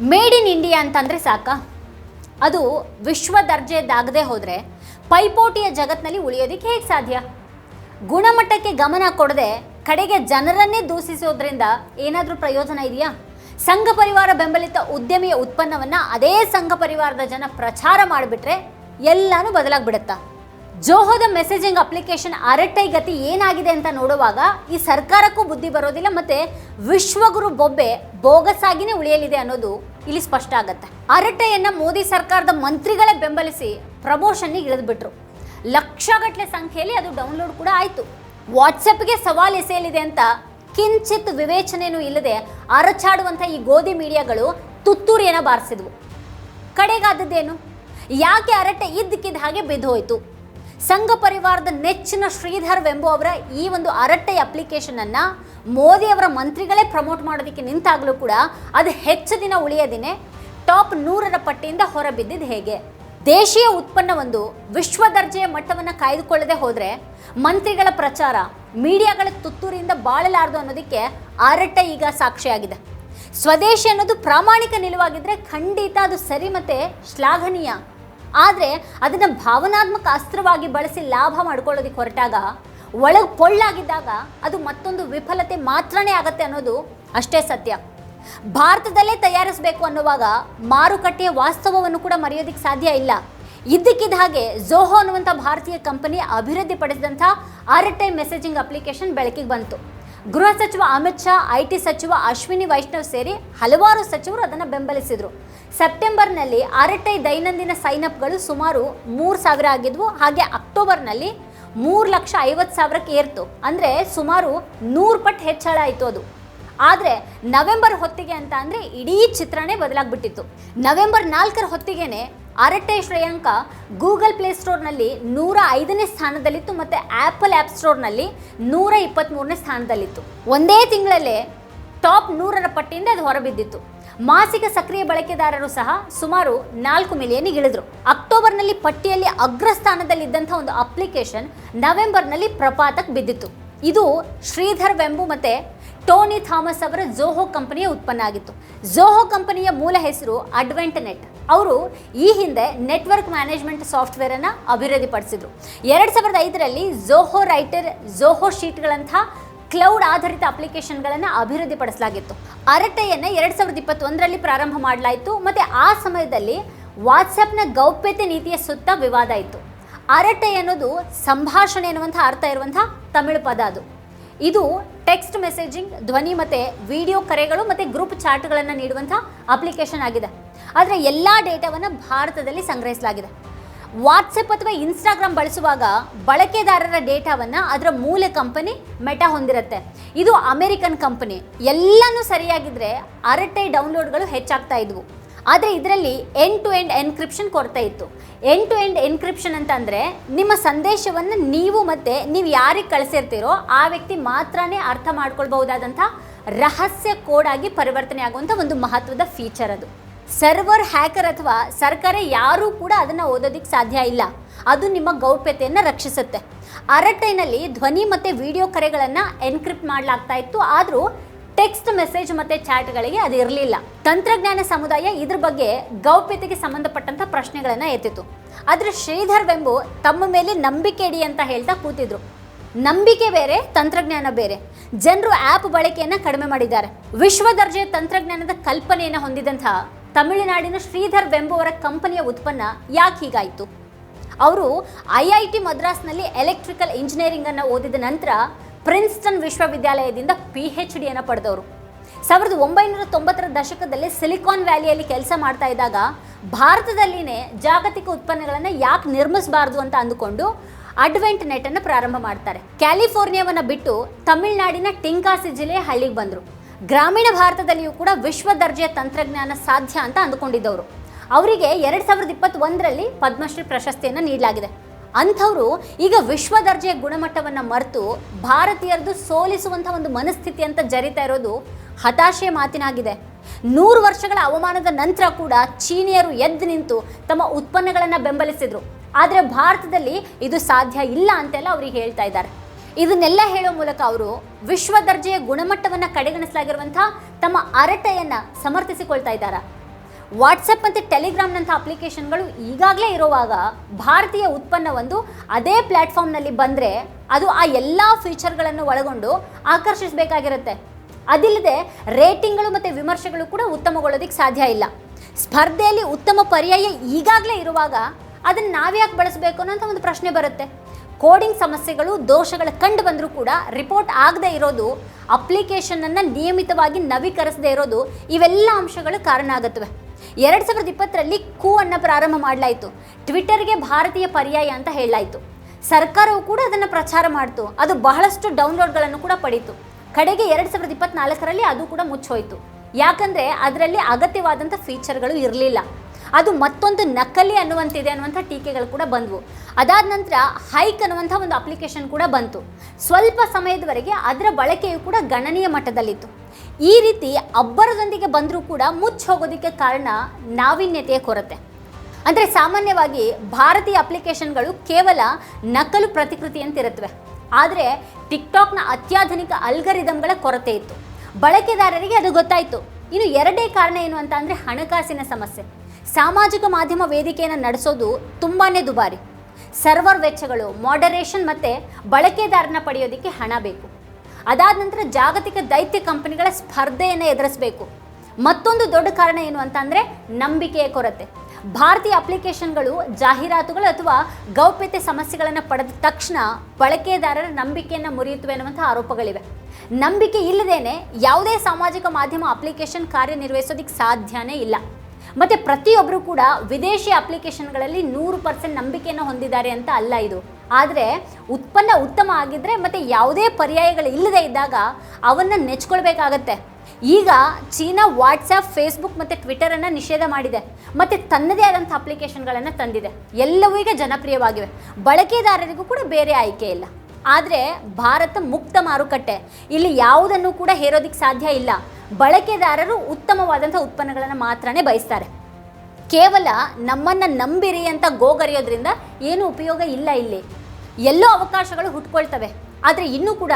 Made in India ಅಂತಂದರೆ ಸಾಕ? ಅದು ವಿಶ್ವ ದರ್ಜೆದಾಗದೆ ಹೋದರೆ ಪೈಪೋಟಿಯ ಜಗತ್ತಿನಲ್ಲಿ ಉಳಿಯೋದಕ್ಕೆ ಹೇಗೆ ಸಾಧ್ಯ? ಗುಣಮಟ್ಟಕ್ಕೆ ಗಮನ ಕೊಡದೆ ಕಡೆಗೆ ಜನರನ್ನೇ ದೂಷಿಸೋದ್ರಿಂದ ಏನಾದರೂ ಪ್ರಯೋಜನ ಇದೆಯಾ? ಸಂಘ ಪರಿವಾರ ಬೆಂಬಲಿತ ಉದ್ಯಮಿಯ ಉತ್ಪನ್ನವನ್ನು ಅದೇ ಸಂಘ ಪರಿವಾರದ ಜನ ಪ್ರಚಾರ ಮಾಡಿಬಿಟ್ರೆ ಎಲ್ಲನೂ ಬದಲಾಗ್ಬಿಡುತ್ತಾ? ಜೋಹೋದ ಮೆಸೇಜಿಂಗ್ ಅಪ್ಲಿಕೇಶನ್ ಅರಟೈ ಗತಿ ಏನಾಗಿದೆ ಅಂತ ನೋಡುವಾಗ ಈ ಸರ್ಕಾರಕ್ಕೂ ಬುದ್ಧಿ ಬರೋದಿಲ್ಲ ಮತ್ತೆ ವಿಶ್ವಗುರು ಬೊಬ್ಬೆ ಬೋಗಸ್ಸಾಗಿನೇ ಉಳಿಯಲಿದೆ ಅನ್ನೋದು ಇಲ್ಲಿ ಸ್ಪಷ್ಟ ಆಗುತ್ತೆ. ಅರಟೆಯನ್ನು ಮೋದಿ ಸರ್ಕಾರದ ಮಂತ್ರಿಗಳೇ ಬೆಂಬಲಿಸಿ ಪ್ರಮೋಷನ್ಗೆ ಇಳಿದ್ಬಿಟ್ರು. ಲಕ್ಷಗಟ್ಟಲೆ ಸಂಖ್ಯೆಯಲ್ಲಿ ಅದು ಡೌನ್ಲೋಡ್ ಕೂಡ ಆಯಿತು. ವಾಟ್ಸಪ್ಗೆ ಸವಾಲ್ ಎಸೆಯಲಿದೆ ಅಂತ ಕಿಂಚಿತ್ ವಿವೇಚನೆಯೂ ಇಲ್ಲದೆ ಅರಚಾಡುವಂಥ ಈ ಗೋಧಿ ಮೀಡಿಯಾಗಳು ತುತ್ತೂರಿಯನ್ನು ಬಾರಿಸಿದ್ವು. ಕಡೆಗಾದದ್ದೇನು? ಯಾಕೆ ಅರಟೆ ಇದ್ದಕ್ಕಿದ್ದ ಹಾಗೆ ಬಿದ್ದು ಹೋಯಿತು? ಸಂಘ ಪರಿವಾರದ ನೆಚ್ಚಿನ ಶ್ರೀಧರ್ ಎಂಬುವವರ ಈ ಒಂದು ಅರಟ್ಟೆ ಅಪ್ಲಿಕೇಶನ್ ಅನ್ನ ಮೋದಿ ಅವರ ಮಂತ್ರಿಗಳೇ ಪ್ರಮೋಟ್ ಮಾಡೋದಕ್ಕೆ ನಿಂತಾಗಲೂ ಕೂಡ ಅದು ಹೆಚ್ಚು ದಿನ ಉಳಿಯದಿನೇ ಟಾಪ್ ನೂರರ ಪಟ್ಟಿಯಿಂದ ಹೊರಬಿದ್ದಿದ್ದು ಹೇಗೆ? ದೇಶೀಯ ಉತ್ಪನ್ನವೊಂದು ವಿಶ್ವ ದರ್ಜೆಯ ಮಟ್ಟವನ್ನು ಕಾಯ್ದುಕೊಳ್ಳದೆ ಹೋದರೆ ಮಂತ್ರಿಗಳ ಪ್ರಚಾರ, ಮೀಡಿಯಾಗಳ ತುತ್ತೂರಿಯಿಂದ ಬಾಳಲಾರದು ಅನ್ನೋದಕ್ಕೆ ಅರಟ್ಟ ಈಗ ಸಾಕ್ಷಿಯಾಗಿದೆ. ಸ್ವದೇಶಿ ಅನ್ನೋದು ಪ್ರಾಮಾಣಿಕ ನಿಲುವಾಗಿದ್ದರೆ ಖಂಡಿತ ಅದು ಸರಿ ಮತ್ತೆ ಶ್ಲಾಘನೀಯ. ಆದರೆ ಅದನ್ನು ಭಾವನಾತ್ಮಕ ಅಸ್ತ್ರವಾಗಿ ಬಳಸಿ ಲಾಭ ಮಾಡ್ಕೊಳ್ಳೋದಕ್ಕೆ ಹೊರಟಾಗ, ಒಳಗೆ ಪೊಳ್ಳಾಗಿದ್ದಾಗ ಅದು ಮತ್ತೊಂದು ವಿಫಲತೆ ಮಾತ್ರನೇ ಆಗತ್ತೆ ಅನ್ನೋದು ಅಷ್ಟೇ ಸತ್ಯ. ಭಾರತದಲ್ಲೇ ತಯಾರಿಸಬೇಕು ಅನ್ನುವಾಗ ಮಾರುಕಟ್ಟೆಯ ವಾಸ್ತವವನ್ನು ಕೂಡ ಮರೆಯೋದಕ್ಕೆ ಸಾಧ್ಯ ಇಲ್ಲ. ಇದ್ದಕ್ಕಿದ್ದ ಹಾಗೆ ಝೋಹೋ ಅನ್ನುವಂಥ ಭಾರತೀಯ ಕಂಪನಿ ಅಭಿವೃದ್ಧಿಪಡಿಸಿದಂಥ ಟೈಮ್ ಮೆಸೇಜಿಂಗ್ ಅಪ್ಲಿಕೇಶನ್ ಬೆಳಕಿಗೆ ಬಂತು. ಗೃಹ ಸಚಿವ ಅಮಿತ್ ಶಾ ಐ ಟಿ ಸಚಿವ ಅಶ್ವಿನಿ ವೈಷ್ಣವ್ ಸೇರಿ ಹಲವಾರು ಸಚಿವರು ಅದನ್ನು ಬೆಂಬಲಿಸಿದರು. ಸೆಪ್ಟೆಂಬರ್ನಲ್ಲಿ ಅರಟೈ ದೈನಂದಿನ ಸೈನ್ಅಪ್ಗಳು ಸುಮಾರು ಮೂರು ಸಾವಿರ ಆಗಿದ್ವು. ಹಾಗೆ ಅಕ್ಟೋಬರ್ನಲ್ಲಿ ಮೂರು ಲಕ್ಷ ಐವತ್ತು ಸಾವಿರಕ್ಕೆ ಏರ್ತು. ಅಂದರೆ ಸುಮಾರು ನೂರು ಪಟ್ಟು ಹೆಚ್ಚಳ ಆಯಿತು ಅದು. ಆದರೆ ನವೆಂಬರ್ ಹೊತ್ತಿಗೆ ಅಂತ ಅಂದರೆ ಇಡೀ ಚಿತ್ರನೇ ಬದಲಾಗ್ಬಿಟ್ಟಿತ್ತು. ನವೆಂಬರ್ ನಾಲ್ಕರ ಹೊತ್ತಿಗೆನೆ ಅರಟೆ ಶ್ರೇಯಾಂಕ ಗೂಗಲ್ ಪ್ಲೇ ಸ್ಟೋರ್ನಲ್ಲಿ ನೂರ ಐದನೇ ಸ್ಥಾನದಲ್ಲಿತ್ತು ಮತ್ತು ಆ್ಯಪಲ್ ಆ್ಯಪ್ ಸ್ಟೋರ್ನಲ್ಲಿ ನೂರ ಇಪ್ಪತ್ತ್ಮೂರನೇ ಸ್ಥಾನದಲ್ಲಿತ್ತು. ಒಂದೇ ತಿಂಗಳಲ್ಲೇ ಟಾಪ್ ನೂರರ ಪಟ್ಟಿಯಿಂದ ಅದು ಹೊರಬಿದ್ದಿತ್ತು. ಮಾಸಿಕ ಸಕ್ರಿಯ ಬಳಕೆದಾರರು ಸಹ ಸುಮಾರು ನಾಲ್ಕು ಮಿಲಿಯನ್ ಇಳಿದ್ರು. ಅಕ್ಟೋಬರ್ನಲ್ಲಿ ಪಟ್ಟಿಯಲ್ಲಿ ಅಗ್ರಸ್ಥಾನದಲ್ಲಿದ್ದಂಥ ಒಂದು ಅಪ್ಲಿಕೇಶನ್ ನವೆಂಬರ್ನಲ್ಲಿ ಪ್ರಪಾತಕ್ಕೆ ಬಿದ್ದಿತ್ತು. ಇದು ಶ್ರೀಧರ್ ವೆಂಬು ಮತ್ತು ಟೋನಿ ಥಾಮಸ್ ಅವರ ಜೋಹೋ ಕಂಪನಿಯ ಉತ್ಪನ್ನ ಆಗಿತ್ತು. ಜೋಹೋ ಕಂಪನಿಯ ಮೂಲ ಹೆಸರು ಅಡ್ವೆಂಟ್ ನೆಟ್ ಅವರು ಈ ಹಿಂದೆ ನೆಟ್ವರ್ಕ್ ಮ್ಯಾನೇಜ್ಮೆಂಟ್ ಸಾಫ್ಟ್ವೇರನ್ನು ಅಭಿವೃದ್ಧಿಪಡಿಸಿದರು. ಎರಡು ಸಾವಿರದ ಐದರಲ್ಲಿ ಝೋಹೋ ರೈಟರ್ ಝೋಹೋ ಶೀಟ್ಗಳಂಥ ಕ್ಲೌಡ್ ಆಧಾರಿತ ಅಪ್ಲಿಕೇಶನ್ಗಳನ್ನು ಅಭಿವೃದ್ಧಿಪಡಿಸಲಾಗಿತ್ತು. ಅರಟೆಯನ್ನು ಎರಡು ಸಾವಿರದ ಇಪ್ಪತ್ತೊಂದರಲ್ಲಿ ಪ್ರಾರಂಭ ಮಾಡಲಾಯಿತು ಮತ್ತು ಆ ಸಮಯದಲ್ಲಿ ವಾಟ್ಸಪ್ನ ಗೌಪ್ಯತೆ ನೀತಿಯ ಸುತ್ತ ವಿವಾದ ಇತ್ತು. ಅರಟೆ ಅನ್ನೋದು ಸಂಭಾಷಣೆ ಎನ್ನುವಂಥ ಅರ್ಥ ಇರುವಂಥ ತಮಿಳು ಪದ ಅದು. ಇದು ಟೆಕ್ಸ್ಟ್ ಮೆಸೇಜಿಂಗ್ ಧ್ವನಿ ಮತ್ತು ವಿಡಿಯೋ ಕರೆಗಳು ಮತ್ತು ಗ್ರೂಪ್ ಚಾಟ್ಗಳನ್ನು ನೀಡುವಂಥ ಅಪ್ಲಿಕೇಶನ್ ಆಗಿದೆ. ಆದರೆ ಎಲ್ಲ ಡೇಟಾವನ್ನು ಭಾರತದಲ್ಲಿ ಸಂಗ್ರಹಿಸಲಾಗಿದೆ. ವಾಟ್ಸಪ್ ಅಥವಾ ಇನ್ಸ್ಟಾಗ್ರಾಮ್ ಬಳಸುವಾಗ ಬಳಕೆದಾರರ ಡೇಟಾವನ್ನು ಅದರ ಮೂಲ ಕಂಪನಿ ಮೆಟಾ ಹೊಂದಿರುತ್ತೆ. ಇದು ಅಮೆರಿಕನ್ ಕಂಪನಿ. ಎಲ್ಲನೂ ಸರಿಯಾಗಿದ್ದರೆ ಅರಟೆ ಡೌನ್ಲೋಡ್ಗಳು ಹೆಚ್ಚಾಗ್ತಾ ಇದ್ವು. ಆದರೆ ಇದರಲ್ಲಿ ಎಂಡ್ ಟು ಎಂಡ್ ಎನ್ಕ್ರಿಪ್ಷನ್ ಕೊರತೆ ಇತ್ತು. ಎಂಡ್ ಟು ಎಂಡ್ ಎನ್ಕ್ರಿಪ್ಷನ್ ಅಂತಂದರೆ ನಿಮ್ಮ ಸಂದೇಶವನ್ನು ನೀವು ಮತ್ತೆ ನೀವು ಯಾರಿಗೆ ಕಳಿಸಿರ್ತೀರೋ ಆ ವ್ಯಕ್ತಿ ಮಾತ್ರನೇ ಅರ್ಥ ಮಾಡ್ಕೊಳ್ಬಹುದಾದಂಥ ರಹಸ್ಯ ಕೋಡ್ ಆಗಿ ಪರಿವರ್ತನೆ ಆಗುವಂಥ ಒಂದು ಮಹತ್ವದ ಫೀಚರ್ ಅದು. ಸರ್ವರ್ ಹ್ಯಾಕರ್ ಅಥವಾ ಸರ್ಕಾರ ಯಾರೂ ಕೂಡ ಅದನ್ನು ಓದೋದಕ್ಕೆ ಸಾಧ್ಯ ಇಲ್ಲ. ಅದು ನಿಮ್ಮ ಗೌಪ್ಯತೆಯನ್ನು ರಕ್ಷಿಸುತ್ತೆ. ಅರಟೈನಲ್ಲಿ ಧ್ವನಿ ಮತ್ತು ವಿಡಿಯೋ ಕರೆಗಳನ್ನು ಎನ್ಕ್ರಿಪ್ಟ್ ಮಾಡಲಾಗ್ತಾ ಇತ್ತು. ಆದರೂ ಟೆಕ್ಸ್ಟ್ ಮೆಸೇಜ್ ಮತ್ತು ಚಾಟ್ಗಳಿಗೆ ಅದು ಇರಲಿಲ್ಲ. ತಂತ್ರಜ್ಞಾನ ಸಮುದಾಯ ಇದ್ರ ಬಗ್ಗೆ ಗೌಪ್ಯತೆಗೆ ಸಂಬಂಧಪಟ್ಟಂಥ ಪ್ರಶ್ನೆಗಳನ್ನು ಎತ್ತಿತ್ತು ಆದರೆ ಶ್ರೀಧರ್ ವೆಂಬು ತಮ್ಮ ಮೇಲೆ ನಂಬಿಕೆ ಇಡಿ ಅಂತ ಹೇಳ್ತಾ ಕೂತಿದ್ರು. ನಂಬಿಕೆ ಬೇರೆ, ತಂತ್ರಜ್ಞಾನ ಬೇರೆ. ಜನರು ಆ್ಯಪ್ ಬಳಕೆಯನ್ನು ಕಡಿಮೆ ಮಾಡಿದ್ದಾರೆ. ವಿಶ್ವ ದರ್ಜೆಯ ತಂತ್ರಜ್ಞಾನದ ಕಲ್ಪನೆಯನ್ನು ಹೊಂದಿದಂಥ ತಮಿಳುನಾಡಿನ ಶ್ರೀಧರ್ ಬೆಂಬುವರ ಕಂಪನಿಯ ಉತ್ಪನ್ನ ಯಾಕೆ ಹೀಗಾಯಿತು? ಅವರು ಐ ಐ ಟಿ ಮದ್ರಾಸ್ನಲ್ಲಿ ಎಲೆಕ್ಟ್ರಿಕಲ್ ಇಂಜಿನಿಯರಿಂಗ್ ಅನ್ನು ಓದಿದ ನಂತರ ಪ್ರಿನ್ಸ್ಟನ್ ವಿಶ್ವವಿದ್ಯಾಲಯದಿಂದ ಪಿ ಹೆಚ್ ಡಿಯನ್ನು ಪಡೆದವರು. ಸಾವಿರದ ಒಂಬೈನೂರ ತೊಂಬತ್ತರ ದಶಕದಲ್ಲಿ ಸಿಲಿಕಾನ್ ವ್ಯಾಲಿಯಲ್ಲಿ ಕೆಲಸ ಮಾಡ್ತಾ ಇದ್ದಾಗ ಭಾರತದಲ್ಲಿನೇ ಜಾಗತಿಕ ಉತ್ಪನ್ನಗಳನ್ನು ಯಾಕೆ ನಿರ್ಮಿಸಬಾರ್ದು ಅಂತ ಅಂದುಕೊಂಡು ಅಡ್ವೆಂಟ್ ನೆಟ್ ಅನ್ನು ಪ್ರಾರಂಭ ಮಾಡ್ತಾರೆ. ಕ್ಯಾಲಿಫೋರ್ನಿಯಾವನ್ನು ಬಿಟ್ಟು ತಮಿಳುನಾಡಿನ ಟಿಂಕಾಸಿ ಜಿಲ್ಲೆ ಹಳ್ಳಿಗೆ ಬಂದರು. ಗ್ರಾಮೀಣ ಭಾರತದಲ್ಲಿಯೂ ಕೂಡ ವಿಶ್ವ ದರ್ಜೆಯ ತಂತ್ರಜ್ಞಾನ ಸಾಧ್ಯ ಅಂತ ಅಂದುಕೊಂಡಿದ್ದವರು. ಅವರಿಗೆ ಎರಡು ಸಾವಿರದ ಇಪ್ಪತ್ತೊಂದರಲ್ಲಿ ಪದ್ಮಶ್ರೀ ಪ್ರಶಸ್ತಿಯನ್ನು ನೀಡಲಾಗಿದೆ. ಅಂಥವರು ಈಗ ವಿಶ್ವ ದರ್ಜೆಯ ಗುಣಮಟ್ಟವನ್ನು ಮರೆತು ಭಾರತೀಯರದು ಸೋಲಿಸುವಂಥ ಒಂದು ಮನಸ್ಥಿತಿ ಅಂತ ಜರಿತಾ ಇರೋದು ಹತಾಶೆಯ ಮಾತಿನಾಗಿದೆ. ನೂರು ವರ್ಷಗಳ ಅವಮಾನದ ನಂತರ ಕೂಡ ಚೀನಿಯರು ಎದ್ದು ನಿಂತು ತಮ್ಮ ಉತ್ಪನ್ನಗಳನ್ನು ಬೆಂಬಲಿಸಿದರು. ಆದರೆ ಭಾರತದಲ್ಲಿ ಇದು ಸಾಧ್ಯ ಇಲ್ಲ ಅಂತೆಲ್ಲ ಅವ್ರಿಗೆ ಹೇಳ್ತಾ ಇದ್ದಾರೆ. ಇದನ್ನೆಲ್ಲ ಹೇಳೋ ಮೂಲಕ ಅವರು ವಿಶ್ವ ದರ್ಜೆಯ ಗುಣಮಟ್ಟವನ್ನು ಕಡೆಗಣಿಸಲಾಗಿರುವಂಥ ತಮ್ಮ ಅರಟೆಯನ್ನು ಸಮರ್ಥಿಸಿಕೊಳ್ತಾ ಇದ್ದಾರೆ. ವಾಟ್ಸಪ್ ಮತ್ತು ಟೆಲಿಗ್ರಾಮ್ನಂಥ ಅಪ್ಲಿಕೇಶನ್ಗಳು ಈಗಾಗಲೇ ಇರುವಾಗ ಭಾರತೀಯ ಉತ್ಪನ್ನವೊಂದು ಅದೇ ಪ್ಲ್ಯಾಟ್ಫಾರ್ಮ್ನಲ್ಲಿ ಬಂದರೆ ಅದು ಆ ಎಲ್ಲ ಫೀಚರ್ಗಳನ್ನು ಒಳಗೊಂಡು ಆಕರ್ಷಿಸಬೇಕಾಗಿರುತ್ತೆ. ಅದಿಲ್ಲದೆ ರೇಟಿಂಗ್ಗಳು ಮತ್ತು ವಿಮರ್ಶೆಗಳು ಕೂಡ ಉತ್ತಮಗೊಳ್ಳೋದಕ್ಕೆ ಸಾಧ್ಯ ಇಲ್ಲ. ಸ್ಪರ್ಧೆಯಲ್ಲಿ ಉತ್ತಮ ಪರ್ಯಾಯ ಈಗಾಗಲೇ ಇರುವಾಗ ಅದನ್ನು ನಾವ್ಯಾಕೆ ಬಳಸಬೇಕು ಅನ್ನೋಂಥ ಒಂದು ಪ್ರಶ್ನೆ ಬರುತ್ತೆ. ಕೋಡಿಂಗ್ ಸಮಸ್ಯೆಗಳು, ದೋಷಗಳು ಕಂಡು ಬಂದರೂ ಕೂಡ ರಿಪೋರ್ಟ್ ಆಗದೇ ಇರೋದು ಅಪ್ಲಿಕೇಶನನ್ನು ನಿಯಮಿತವಾಗಿ ನವೀಕರಿಸದೇ ಇರೋದು, ಇವೆಲ್ಲ ಅಂಶಗಳು ಕಾರಣ ಆಗುತ್ತವೆ. ಎರಡು ಸಾವಿರದ ಇಪ್ಪತ್ತರಲ್ಲಿ ಕೂ ಅನ್ನು ಪ್ರಾರಂಭ ಮಾಡಲಾಯಿತು. ಟ್ವಿಟರ್ಗೆ ಭಾರತೀಯ ಪರ್ಯಾಯ ಅಂತ ಹೇಳಲಾಯಿತು. ಸರ್ಕಾರವು ಕೂಡ ಅದನ್ನು ಪ್ರಚಾರ ಮಾಡಿತು. ಅದು ಬಹಳಷ್ಟು ಡೌನ್ಲೋಡ್ಗಳನ್ನು ಕೂಡ ಪಡೀತು. ಕಡೆಗೆ ಎರಡು ಸಾವಿರದ ಇಪ್ಪತ್ನಾಲ್ಕರಲ್ಲಿ ಅದು ಕೂಡ ಮುಚ್ಚೋಯಿತು. ಯಾಕಂದರೆ ಅದರಲ್ಲಿ ಅಗತ್ಯವಾದಂಥ ಫೀಚರ್ಗಳು ಇರಲಿಲ್ಲ. ಅದು ಮತ್ತೊಂದು ನಕಲಿ ಅನ್ನುವಂತಿದೆ ಅನ್ನುವಂಥ ಟೀಕೆಗಳು ಕೂಡ ಬಂದವು. ಅದಾದ ನಂತರ ಹೈಕ್ ಅನ್ನುವಂಥ ಒಂದು ಅಪ್ಲಿಕೇಶನ್ ಕೂಡ ಬಂತು. ಸ್ವಲ್ಪ ಸಮಯದವರೆಗೆ ಅದರ ಬಳಕೆಯು ಕೂಡ ಗಣನೀಯ ಮಟ್ಟದಲ್ಲಿತ್ತು. ಈ ರೀತಿ ಅಬ್ಬರದೊಂದಿಗೆ ಬಂದರೂ ಕೂಡ ಮುಚ್ಚಿ ಹೋಗೋದಕ್ಕೆ ಕಾರಣ ನಾವೀನ್ಯತೆಯ ಕೊರತೆ. ಅಂದರೆ ಸಾಮಾನ್ಯವಾಗಿ ಭಾರತೀಯ ಅಪ್ಲಿಕೇಶನ್ಗಳು ಕೇವಲ ನಕಲು ಪ್ರತಿಕೃತಿ ಅಂತಿರುತ್ತವೆ ಆದರೆ ಟಿಕ್ಟಾಕ್ನ ಅತ್ಯಾಧುನಿಕ ಅಲ್ಗರಿದಮ್ಗಳ ಕೊರತೆ ಇತ್ತು. ಬಳಕೆದಾರರಿಗೆ ಅದು ಗೊತ್ತಾಯಿತು. ಇನ್ನು ಎರಡೇ ಕಾರಣ ಏನು ಅಂತ ಅಂದರೆ ಹಣಕಾಸಿನ ಸಮಸ್ಯೆ. ಸಾಮಾಜಿಕ ಮಾಧ್ಯಮ ವೇದಿಕೆಯನ್ನು ನಡೆಸೋದು ತುಂಬಾ ದುಬಾರಿ. ಸರ್ವರ್ ವೆಚ್ಚಗಳು ಮಾಡರೇಷನ್ ಮತ್ತು ಬಳಕೆದಾರನ ಪಡೆಯೋದಕ್ಕೆ ಹಣ ಬೇಕು. ಅದಾದ ನಂತರ ಜಾಗತಿಕ ದೈತ್ಯ ಕಂಪನಿಗಳ ಸ್ಪರ್ಧೆಯನ್ನು ಎದುರಿಸಬೇಕು. ಮತ್ತೊಂದು ದೊಡ್ಡ ಕಾರಣ ಏನು ಅಂತ ಅಂದರೆ ನಂಬಿಕೆಯ ಕೊರತೆ. ಭಾರತೀಯ ಅಪ್ಲಿಕೇಶನ್ಗಳು, ಜಾಹೀರಾತುಗಳು ಅಥವಾ ಗೌಪ್ಯತೆ ಸಮಸ್ಯೆಗಳನ್ನು ಪಡೆದ ತಕ್ಷಣ ಬಳಕೆದಾರರ ನಂಬಿಕೆಯನ್ನು ಮುರಿಯುತ್ತವೆ ಅನ್ನುವಂಥ ಆರೋಪಗಳಿವೆ. ನಂಬಿಕೆ ಇಲ್ಲದೇನೆ ಯಾವುದೇ ಸಾಮಾಜಿಕ ಮಾಧ್ಯಮ ಅಪ್ಲಿಕೇಶನ್ ಕಾರ್ಯನಿರ್ವಹಿಸೋದಕ್ಕೆ ಸಾಧ್ಯನೇ ಇಲ್ಲ. ಮತ್ತು ಪ್ರತಿಯೊಬ್ಬರು ಕೂಡ ವಿದೇಶಿ ಅಪ್ಲಿಕೇಶನ್ಗಳಲ್ಲಿ ನೂರು ಪರ್ಸೆಂಟ್ ನಂಬಿಕೆಯನ್ನು ಹೊಂದಿದ್ದಾರೆ ಅಂತ ಅಲ್ಲ ಇದು. ಆದರೆ ಉತ್ಪನ್ನ ಉತ್ತಮ ಆಗಿದ್ದರೆ ಮತ್ತು ಯಾವುದೇ ಪರ್ಯಾಯಗಳು ಇಲ್ಲದೆ ಇದ್ದಾಗ ಅವನ್ನು ನೆಚ್ಕೊಳ್ಬೇಕಾಗತ್ತೆ. ಈಗ ಚೀನಾ ವಾಟ್ಸಪ್ ಫೇಸ್ಬುಕ್ ಮತ್ತು ಟ್ವಿಟರನ್ನು ನಿಷೇಧ ಮಾಡಿದೆ. ಮತ್ತು ತನ್ನದೇ ಆದಂಥ ಅಪ್ಲಿಕೇಶನ್ಗಳನ್ನು ತಂದಿದೆ. ಎಲ್ಲವೂ ಈಗ ಜನಪ್ರಿಯವಾಗಿವೆ. ಬಳಕೆದಾರರಿಗೂ ಕೂಡ ಬೇರೆ ಆಯ್ಕೆ ಇಲ್ಲ. ಆದರೆ ಭಾರತ ಮುಕ್ತ ಮಾರುಕಟ್ಟೆ. ಇಲ್ಲಿ ಯಾವುದನ್ನು ಕೂಡ ಹೇರೋದಕ್ಕೆ ಸಾಧ್ಯ ಇಲ್ಲ. ಬಳಕೆದಾರರು ಉತ್ತಮವಾದಂಥ ಉತ್ಪನ್ನಗಳನ್ನು ಮಾತ್ರನೇ ಬಯಸ್ತಾರೆ. ಕೇವಲ ನಮ್ಮನ್ನು ನಂಬಿರಿ ಅಂತ ಗೋಗರಿಯೋದ್ರಿಂದ ಏನು ಉಪಯೋಗ ಇಲ್ಲ ಇಲ್ಲಿ. ಎಲ್ಲೋ ಅವಕಾಶಗಳು ಹುಟ್ಕೊಳ್ತವೆ. ಆದರೆ ಇನ್ನೂ ಕೂಡ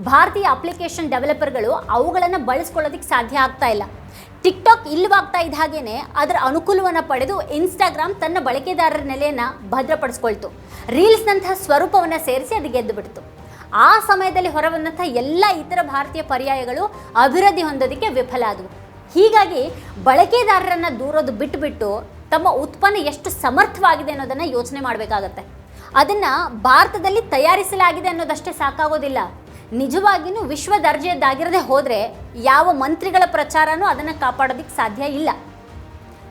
ಭಾರತೀಯ ಅಪ್ಲಿಕೇಶನ್ ಡೆವಲಪರ್ಗಳು ಅವುಗಳನ್ನು ಬಳಸ್ಕೊಳ್ಳೋದಕ್ಕೆ ಸಾಧ್ಯ ಆಗ್ತಾ ಇಲ್ಲ. ಟಿಕ್ಟಾಕ್ ಇಲ್ಲವಾಗ್ತಾ ಇದ್ದ ಹಾಗೇನೆ ಅದರ ಅನುಕೂಲವನ್ನು ಪಡೆದು ಇನ್ಸ್ಟಾಗ್ರಾಮ್ ತನ್ನ ಬಳಕೆದಾರರ ನೆಲೆಯನ್ನು ಭದ್ರಪಡಿಸ್ಕೊಳ್ತು. ರೀಲ್ಸ್ನಂತಹ ಸ್ವರೂಪವನ್ನು ಸೇರಿಸಿ ಅದು ಗೆದ್ದು ಬಿಡ್ತು ಆ ಸಮಯದಲ್ಲಿ ಹೊರಬಂದಂಥ ಎಲ್ಲ ಇತರ ಭಾರತೀಯ ಪರ್ಯಾಯಗಳು ಅಭಿವೃದ್ಧಿ ಹೊಂದೋದಕ್ಕೆ ವಿಫಲ ಆದವು. ಹೀಗಾಗಿ ಬಳಕೆದಾರರನ್ನು ದೂರೋದು ಬಿಟ್ಟುಬಿಟ್ಟು ತಮ್ಮ ಉತ್ಪನ್ನ ಎಷ್ಟು ಸಮರ್ಥವಾಗಿದೆ ಅನ್ನೋದನ್ನು ಯೋಚನೆ ಮಾಡಬೇಕಾಗತ್ತೆ. ಅದನ್ನು ಭಾರತದಲ್ಲಿ ತಯಾರಿಸಲಾಗಿದೆ ಅನ್ನೋದಷ್ಟೇ ಸಾಕಾಗೋದಿಲ್ಲ. ನಿಜವಾಗಿಯೂ ವಿಶ್ವ ದರ್ಜೆಯದ್ದಾಗಿರದೆ ಹೋದರೆ ಯಾವ ಮಂತ್ರಿಗಳ ಪ್ರಚಾರನೂ ಅದನ್ನು ಕಾಪಾಡೋದಕ್ಕೆ ಸಾಧ್ಯ ಇಲ್ಲ.